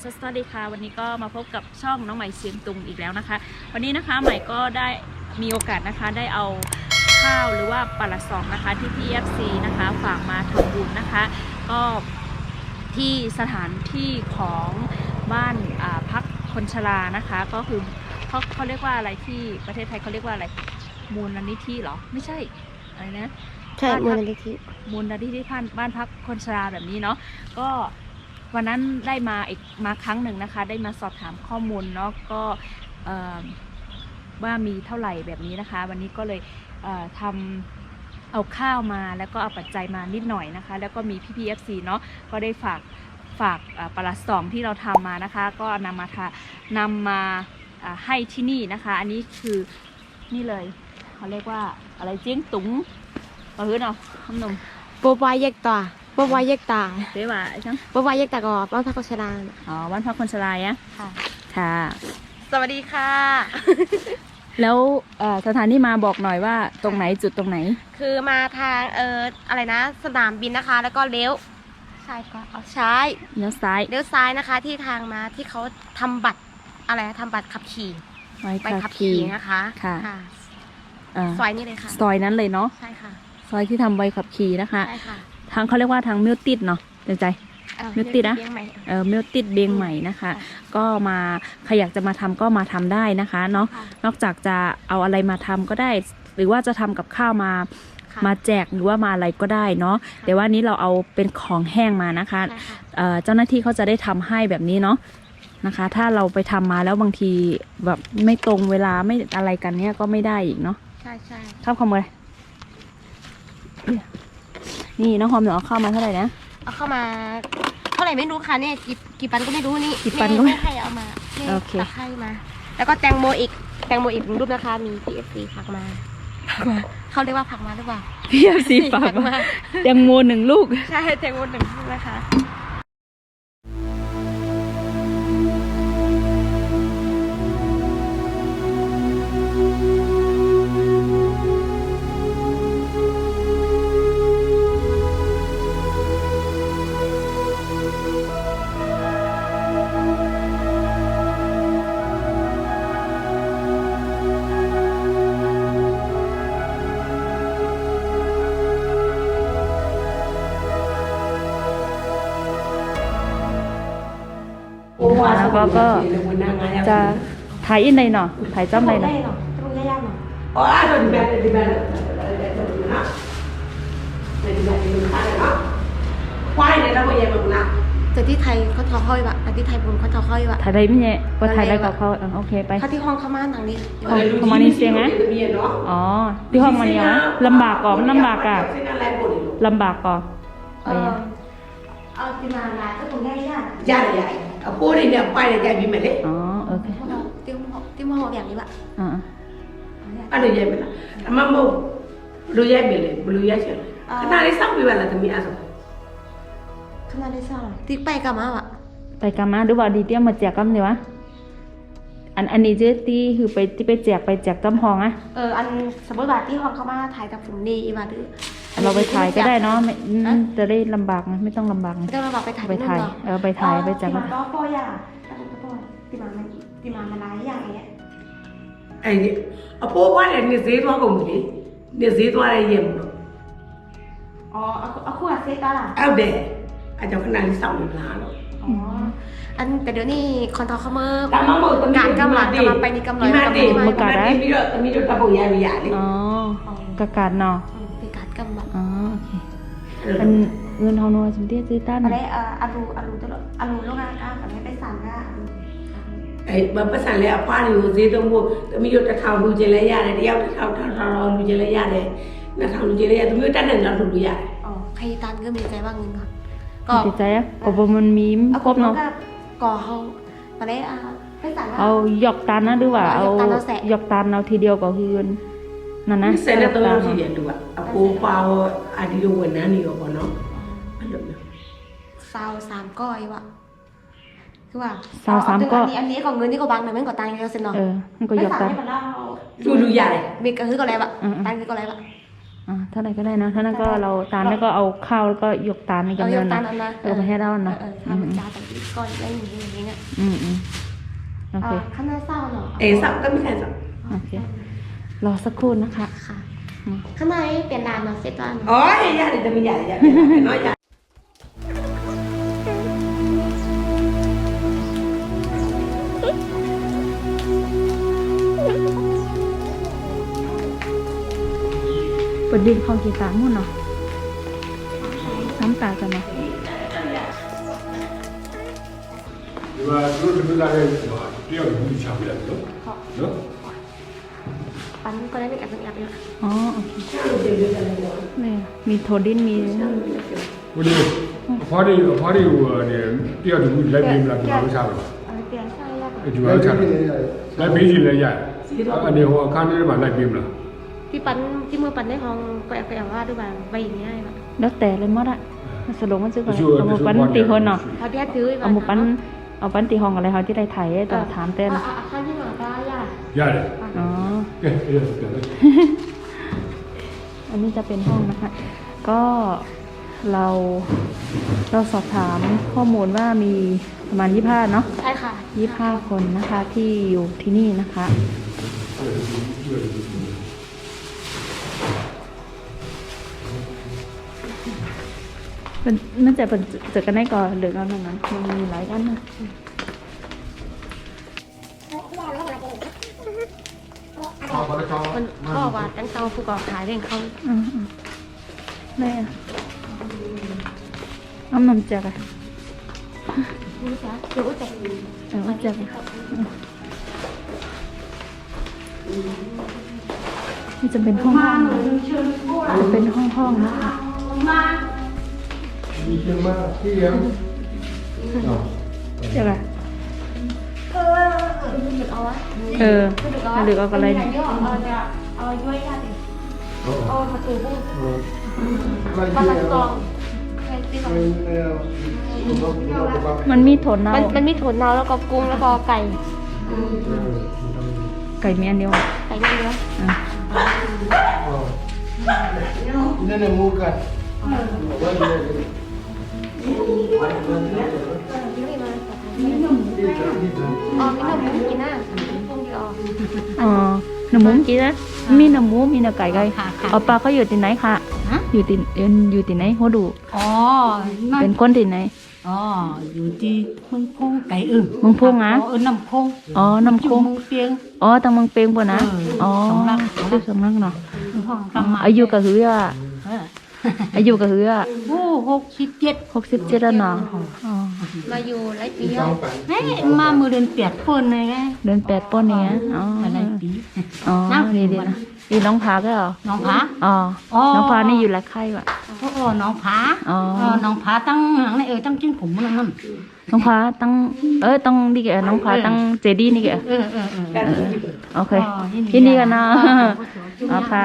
สวัสดีค่ะ วันนี้ก็มาพบกับช่องน้องใหม่เสียงตุงอีกแล้วนะคะ วันนี้นะคะใหม่ก็ได้มีโอกาสนะคะได้เอาข้าวหรือว่าปลาซองนะคะที่ PFC นะคะฝากมาทำบุญนะคะ ก็ที่สถานที่ของบ้านอ่าพักคนชรานะคะ ก็คือเขาเขาเรียกว่าอะไรที่ประเทศไทยเขาเรียกว่าอะไรมูลนิธิเหรอไม่ใช่อะไรนะใช่บ้านมูพัลกนิธิมูลนิธิบ้านบ้านพักคนชราแบบนี้เนาะก็ วันนั้นได้มาอีกมาครั้งหนึ่งนะคะ ได้มาสอบถามข้อมูลเนาะก็ว่ามีเท่าไหร่แบบนี้นะคะ วันนี้ก็เลยเทำเอาข้าวมาแล้วก็เอาปัจจัยมานิดหน่อยนะคะ แล้วก็มีพี่พีเอฟซีเนาะก็ได้ฝากฝากปลาสองที่เราทำมานะคะ ก็นำมาทานำมาอ่าให้ที่นี่นะคะ อันนี้คือนี่เลยเขาเรียกว่าอะไรเจียงตุงเอาหื้อเนาะคำนมปบวายแยกตา ปบวายแยกตาเรียกว่าไอ้จังปบวายแยกตาก็บ้านพักโฆษณาอ๋อบ้านพักคนชรายอะค่ะ ค่ะ สวัสดีค่ะ แล้วเอ่อสถานที่มาบอกหน่อยว่าตรงไหนจุดตรงไหน คือมาทางเอ่ออะไรนะ สนามบินนะคะ แล้วก็เลี้ยวซ้ายก็เอาใช้เลี้ยวซ้ายเลี้ยวซ้ายนะคะ ที่ทางมาที่เขาทำบัตรอะไรนะทำบัตรขับขี่ไว้ไปขัขับบขี่ขี่นะคะค่ะเอ่อซอยนี้เลยค่ะ ซอยนั้นเลยเนาะใช่ค่ะ ซอยที่ทำใบขับขี่นะคะใช่ค่ะ ทางเขาเรียกว่าทางมิวติดเนาะเต็มใจเอ่อนึกติดนะเลี้ยงใหม่เออมิวติดเบียงใหม่นะคะ ก็มาใครอยากจะมาทำก็มาทำได้นะคะเนาะค่ะนอกจากจะเอาอะไรมาทำก็ได้ หรือว่าจะทำกับข้าวมาค่ะมาแจกหรือว่ามาอะไรก็ได้เนาะแต่ว่านี้เราเอาเป็นของแห้งมานะคะใช่ค่ะเอ่อเจ้าหน้าที่เขาจะได้ทำให้แบบนี้เนาะนะคะ ถ้าเราไปทำมาแล้วบางทีแบบไม่ตรงเวลาไม่อะไรกันเนี้ยก็ไม่ได้อีกเนาะใช่ใช่ข้าวขโมย นี่น้องหอมเดี๋ยวเอาข้าวมาเท่าไหร่นะ เอาเข้ามา เท่าไหร่ไม่รู้ค่ะเนี่ยกี่กี่ปันก็ไม่รู้นี่กี่ปันก็ไม่แม่ให้เอามาแม่โอเค ตักให้มา แล้วก็แตงโมอีกแตงโมอีกหนึ่งรูปนะคะมี PFC ผักมาเขาเรียกว่าผักมาหรือเปล่าพี่เอาสีฝากมาแตงโมหนึ่งลูก ใช่แตงโมหนึ่งรูปนะคะ แล้วก็ก็จะถ่ายอินใดเนาะถ่ายจ้ำใดเนาะหรอตรงนี้ยากหรอ Oh, ada di mana di mana? Nak. Di mana di mana nak? Why ni nak buat yang nak? แต่ที่ไทยเขาทอห้อยวะแต่ที่ไทยผมเขาทอห้อยวะถ่ายได้ไม่เนี่ยก็ถ่ายได้กับเขาโอเคไปเขาที่ห้องเขามาทางนี้ Oh, Kemana siang, eh? อ๋อที่ห้องมันเนี่ยนะลำบากก่อนมันลำบากอะลำบากก่อนเออเอาที่มาลาก็ตรงนี้ยาก Ya ya. Apa ni dia pai dia jadi mana? อ๋อโอเคพวกเราเตี้ยวหมอเตี้ยวหมออย่างนี้วะอ่า Ada jadi mana? Amma mau lu ya beli, belum ya sih. Kenapa ni sampai mana tu mi asal? ขนาดได้ซ่าหรอที่ไปกับมาวะไปกันมาดูว่าดีเตี้ยมาแจกกันเดี๋ยววะอันอันนี้เจ๊ตีคือไปที่ไปแจกไปแจกจำพองอะเอออันสมมติว่าที่ห้องเขามาถ่ายจากฝุ่นดีว่าดื้อ เราไปถ่ายก็ได้เนาะไม่อืมจะได้ลำบากไงไม่ต้องลำบากไงไม่ต้องมาบอกไปถ่ายไปถ่ายเออไปถ่ายไปแจกมามาป้อป้อยาติมามันติมามันลายอย่างเงี้ย Ai ni. Apa buat ni zai tu aku mesti. Ni zai tu ada yang. อ๋อเอาเอาคู่กับเซตล่ะ Ada. Ada kenal ni sampai mana? อ๋อ อันแต่เดี๋ยวนี้คอนทอเขาเมื่อ Tak mahu tu การกำลังกำลังไปนี่กำลัง Di กำลัง mati. มา Mati mi dah mi dah tak boleh ya ya ni. อ๋อ กะกาดเนาะเป็นการกำลังอ๋อโอเคอันเงินเฮานัวจิมเตี้ยซื้อตั้นอะไรเอ่ออารูอารูตลอดอารูลูกอะอะอะไรไปสั่งอะ Eh, bapa san le apa ni zai tu mu, mi dah tak tahu lu je le ya le. Dia tak tahu tahu tahu lu je le ya le. Nak tahu lu je le ya tu mi tak ada nak lu ya. อ๋อใครตันก็มีใจว่าเงินก่อนติดใจอะก็บ่มันมีครบเนาะก่อเขาอะไรอะไปสั่งอะเอาหยอกตันนะหรือว่าเอาเอาหยอกตันเอาแสะ หยอกตันเอาทีเดียวก็คือนั่ นนะ Saya nak tahu หยอก si ตัน dia tu. Apa pau ada lu wena ni apa no? Aduh. ซาวสามก้อยวะคือว่าซาวสามก้ออันนี้อันนี้ของเงินนี่ก็บางนะแม่งก็ตังค์ก็เซ็นเนาะเออมันก็หยอกตันไปสั่งให้มันเล่า Tu lu ya le. มีก็คือก็อะไรวะอืมๆตังค์คือก็อะไรวะอ่าเท่าไหร่ก็ได้นะเท่านั้นก็เราตามแล้วก็เอาข้าวแล้วก็ยกตามในเอากำยเนิกนตานะลอันนะเออไปให้เรานะเอออืทำมเหมือนอืมจาแต่ก้อนได้อย่างนี้อย่างนี้อืมอืมโอเคข้างหน้าเศร้าเหรอเอสับก็ไม่ใช่สับโอเค รอสักครู่นะคะ ค่ะ อืม ข้างในเปลี่ยนด่านเนาะเสร็จแล้วเนาะ อ๋อยาเดี๋ยวจะมีใหญ่ใหญ่น้อยใหญ่ เปิดดินของกี่ตามุ่นเนาะน้ำตากันเนาะ ဒီမှာသူတို့ဒီလိုလာတဲ့ဟိုတယောက်ကိုချပြလိုက်နော်နော် ปั้นก็ได้ไม่แอบไม่แอบไม่แอ๋อโอเคนี่มีโทดินมี What do you, apart from, apart from, uh, the, the other good life being like the house house. เตียงใช่ยาก The house house. Life being like yeah. อันนี้หัวข้างนี้มันไล่บีมเหรอที่ปั้นที่มือปั้นในห้องแอบแอบว่าด้วยบางใบอย่างเงี้ยแแล้วแต่เลยมัดอะสรุปมันจะก่อนเอาหมูปั้นตีคนเนาะเขาแยกซื้อเอาหมูปั้นเอาปั้นตีห้องอะไรเขาที่ได้ไถ่แต่ถามเต้นข้างที่หนอก็ยากยากเลยอ๋อ อันนี้จะเป็นห้องนะคะ ก็เราเราสอบถามข้อมูลว่ามีประมาณยี่ห้าเนาะใช่ค่ะยี่ห้าคนนะคะที่อยู่ที่นี่นะคะ มันน่าจะเป็นเจอกันได้ก่อนหรือเราหลังนั้นมันมีหลายอันนะ มันพ่อว่าตั้งเตาผู้กออขายเรื่องเขาแม่อ้ำนำจักอะรู้จักรู้จักรจักนี่จะเป็นห้องห้องจะเป็นห้องห้องนะคะมีเชื่อมากที่ยังจักอะ เอาวะเออหรือเอาอะไรเนี่ยอาจอยยากเอาประตูบุประตูกองมันมีโถนเนามันมันมีถนเนาแล้วก็กุ้งแล้วก็ไก่ ไก่มีอันเดียว ไก่เดียวนี่เนี่ยมูกัน อ๋อหน่อหมูกินนะพงเดียวอ๋อหนมูกี่นะมีหมูมีหนไก่ไก่ค่ะค่ะ เอาปลาเขาอยู่ที่ไหนคะฮะ อยู่ที่เอิ่นอยู่ที่ไหนเขาดู อ๋อเป็นคนที่ไหน อ๋ออยู่ที่เมืงพงไก่อึ่งมืงพงอะเออน้ำพงอ๋อน้ำคง เมืงเตียง อ๋อตังมังเปงป่ะนะอออ๋อสำนัก ชื่อสำนักเนาะอายุก็หือว่า อายุก็คือว่าโอ้หกสิบเจ็ดหกสิบเจ็ดแล้วเนาะอ๋อมาอยู่หลายปีแล้วเฮ้ยมามือเดือนแปดคนเลยไงเดือนแปดป้นเนี้ยอ๋อมาหลายปีอ๋อนั่งดีดีนะดีน้องพาก็เหรอน้องผาอ๋ออ๋อน้องพานี่อยู่ละไข่ว่ะโอ้โอ้น้องผาอ๋อเออน้องผาตั้งหางในเออตั้งจิ้งผมมันนั่นน้องพาตั้งเออต้องดีแกน้องพาตั้งเจดีนี่แกเออเออเออแบบนี้โอเคอ๋อยินดียินดีกันเนาะอ๋อเอาพา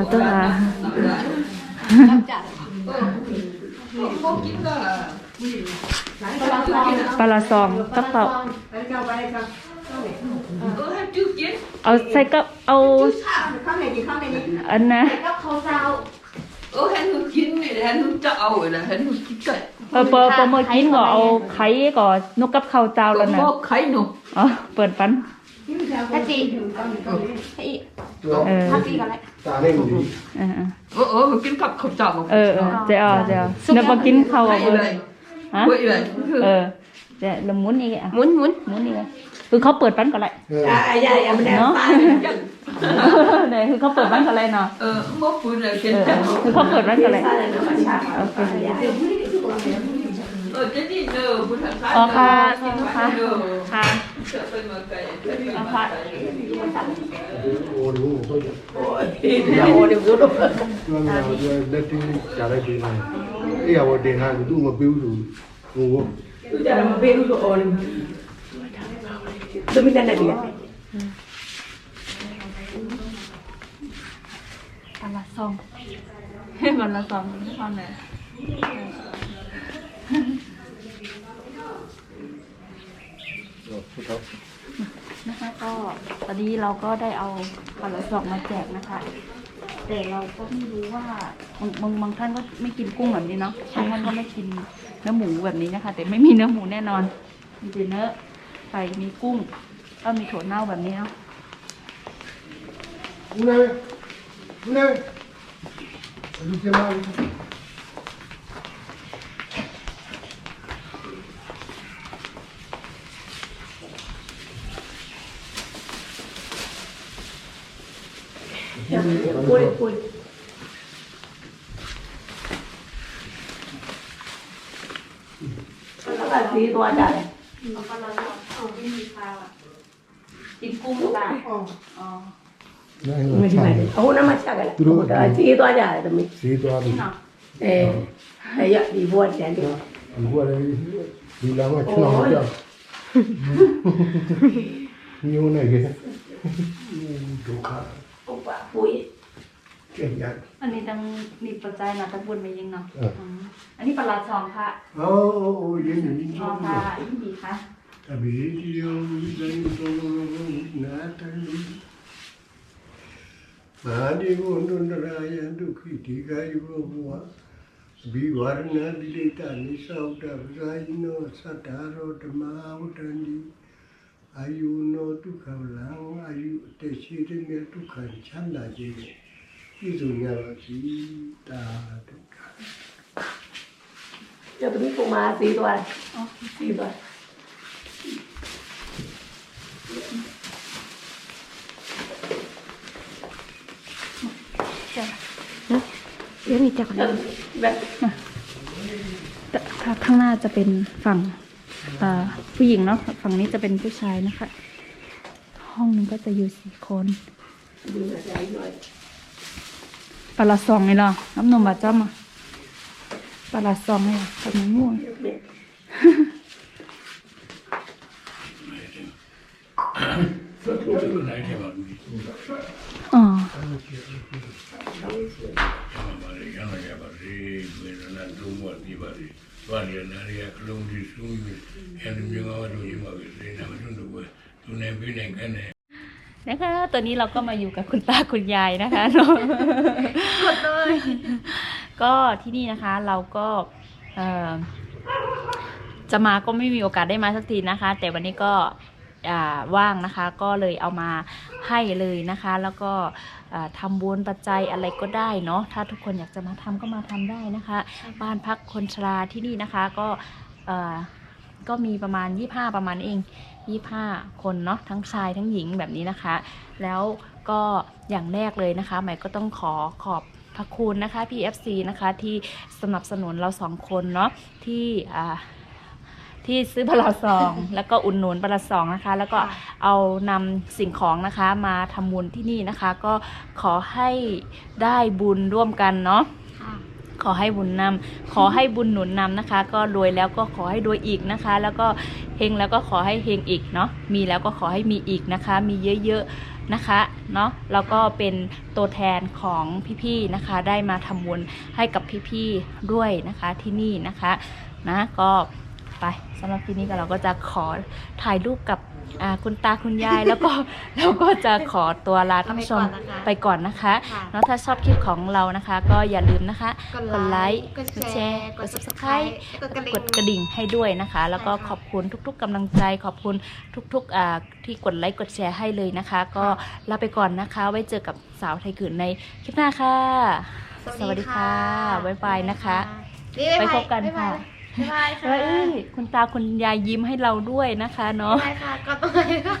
สาธุสาธุค่ะปลาละซองกับเปล่าเอาใส่กับเอาข้าวไหนกินข้าวไหนนี่อันนะ Ủa hắn hương chín này là hắn hương trậu rồi là hắn hương chín cậy เออเปิดเปิดเมื่อกินก็เอาไข่ก็นกกับข้าวเจ้าแล้ว Có นะ một khay nụ อ๋อเปิดปันถ้าจีให้เออถ้าจีกั ตาเล่นอยู่เออเออเออกินกับข้าวเจ้าเออเออเจ้าเจ้าเนื้อพอกินเข้ากับเลยฮะเออเดี๋ยวเราหมุนอีกอะหมุนหมุนหมุนอีกคือเขาเปิดปั้นก่อนเลยอ่าอย่าอย่มันแองนเนี่ยคือเขาเปิดปั้นก่อนเลยเนาะเออบ่ปืนเลยเช่คือเขาเปิดปั้นก่อนเลยโอเคเออจะดีเด้อผู้ทางการค่ะค่ะ လက်တီးကြားလိုက်ပြီးနေအဲ့ရဝတင်ထားသူ့မပေးဘူးသူဟိုသူကြတော့မပေးဘူးလို့အော်နေသမီးနဲ့လည်းပါလာဆောင်ဟဲ့ပါလာဆောင်ဟောနေ นะคะก็ตอนนี้เราก็ได้เอาผลดอกมาแจกนะคะ แต่เราก็ไม่รู้ว่าบางบางบางท่านก็ไม่กินกุ้งแบบนี้เนาะบางท่านก็ไม่กินเนื้อหมูแบบนี้นะคะ แต่ไม่มีเนื้อหมูแน่นอนมีแต่เนื้อไก่มีกุ้งก็มีถั่วเน่าแบบนี้เนาะคุณเอ๋คุณเอ๋ดูเจ้ามา Ôi, ôi. Ờ. Nó là gì tôi chả này? เอาปลาร้าเอาไม่มีคาวอ่ะกินกุ้งปลาอ๋อ Ông nó mà chả cái là. Ông ta chỉ tôi chả là mình. Sí, toda ที่ mi. หนอ Ê, ấy ạ, đi vua chả đi. Igual ahí, y la máquina Ôi. allá. Ni una que. Ni un tocar. Ông bà phối. เก่งจัง อันนี้ต้องมีปัจจัยนะต้องบุญมายิงเนาะอันนี้ประหลาดสองค่ะโอ้โอ้ยิงอยู่นี่อ๋อค่ะอันดีค่ะตะบีเดียวใจตรงนาทันลุมหาดีวนุนรายดุขีติกายโวะบีวารณาดิเลตานิสาวดาบราโนสัทธารธมาอุตันดีอายุโนทุกขลังอายุเตชิเรเมทุกขันชันดาเจ อิสุญญาสีตาตุ ကျသမီးပုံမှာသေးသွားတယ်အော်သေးသွား เดี๋ยวมีจักร တယ်แบบ แต่ข้างหน้าจะเป็นฝั่งเอ่อผู้หญิงเนาะฝั่งนี้จะเป็นผู้ชายนะคะ ห้องหนึงก็จะอยู่สี่คน ดูหน่อยใจหน่อย ปลาร้าซองนี่เหรอน้ำนมบาจ้ำอะปลาร้าซองนี่เหรอกับมะม่วงอ๋อน นะคะ ตอนนี้เราก็มาอยู่กับคุณตาคุณยายนะคะเนาะกดเลยก็ที่นี่นะคะเราก็เอ่อจะมาก็ไม่มีโอกาสได้มาสักทีนะคะ แต่วันนี้ก็ว่างนะคะก็เลยเอามาให้เลยนะคะ แล้วก็อ่าทำบุญปัจจัยอะไรก็ได้เนาะถ้าทุกคนอยากจะมาทำก็มาทำได้นะคะ บ้านพักคนชราที่นี่นะคะก็ก็มีประมาณ 25 ประมาณเอง 25 คนเนาะทั้งชายทั้งหญิงแบบนี้นะคะ แล้วก็อย่างแรกเลยนะคะใหม่ก็ต้องขอขอบพระคุณนะคะ PFC นะคะที่สนับสนุนเราสองคนเนาะที่อ่าที่ซื้อปลาซอง แล้วก็อุดหนุนปลาซองนะคะ แล้วก็เอานำสิ่งของนะคะมาทำบุญที่นี่นะคะ ก็ขอให้ได้บุญร่วมกันเนาะ ขอให้บุญนำขอให้บุญหนุนนำนะคะ ก็รวยแล้วก็ขอให้รวยอีกนะคะ แล้วก็เฮงแล้วก็ขอให้เฮงอีกเนาะมีแล้วก็ขอให้มีอีกนะคะ มีเยอะๆนะคะเนาะแล้วก็เป็นตัวแทนของพี่ๆนะคะ ได้มาทำบุญให้กับพี่ๆด้วยนะคะที่นี่นะคะนะก็ไปสำหรับที่นี้ก็เราก็จะขอถ่ายรูปกับ อ่าคุณตาคุณยายแล้วก็เราก็จะขอตัวลาท่านผู้ชมไปก่อนนะคะค่ะแล้วถ้าชอบคลิปของเรานะคะ ก็อย่าลืมนะคะกกดดไลไลค์ค์กกดดแชแชร์ร์กกดด subscribe subscribe กดกระดิ่งกดกระดิ่งให้ด้วยนะคะ แล้วก็ใช่ค่ะขอบคุณทุก ๆกำลังใจขอบคุณทุกๆอ่าที่กดไลค์กดแชร์ให้เลยนะคะ ก็ลาไปก่อนนะคะ ไว้เจอกับสาวไทยกืนในคลิปหน้าค่ะ สวัสดีค่ะบ๊ายบายนะคะ ไปพบกันค่ะ บ๊ายบายค่ะเฮ้ยคุณตาคุณยายยิ้มให้เราด้วยนะคะเนาะบ๊ายบายค่ะก็ต้องไปค่ะ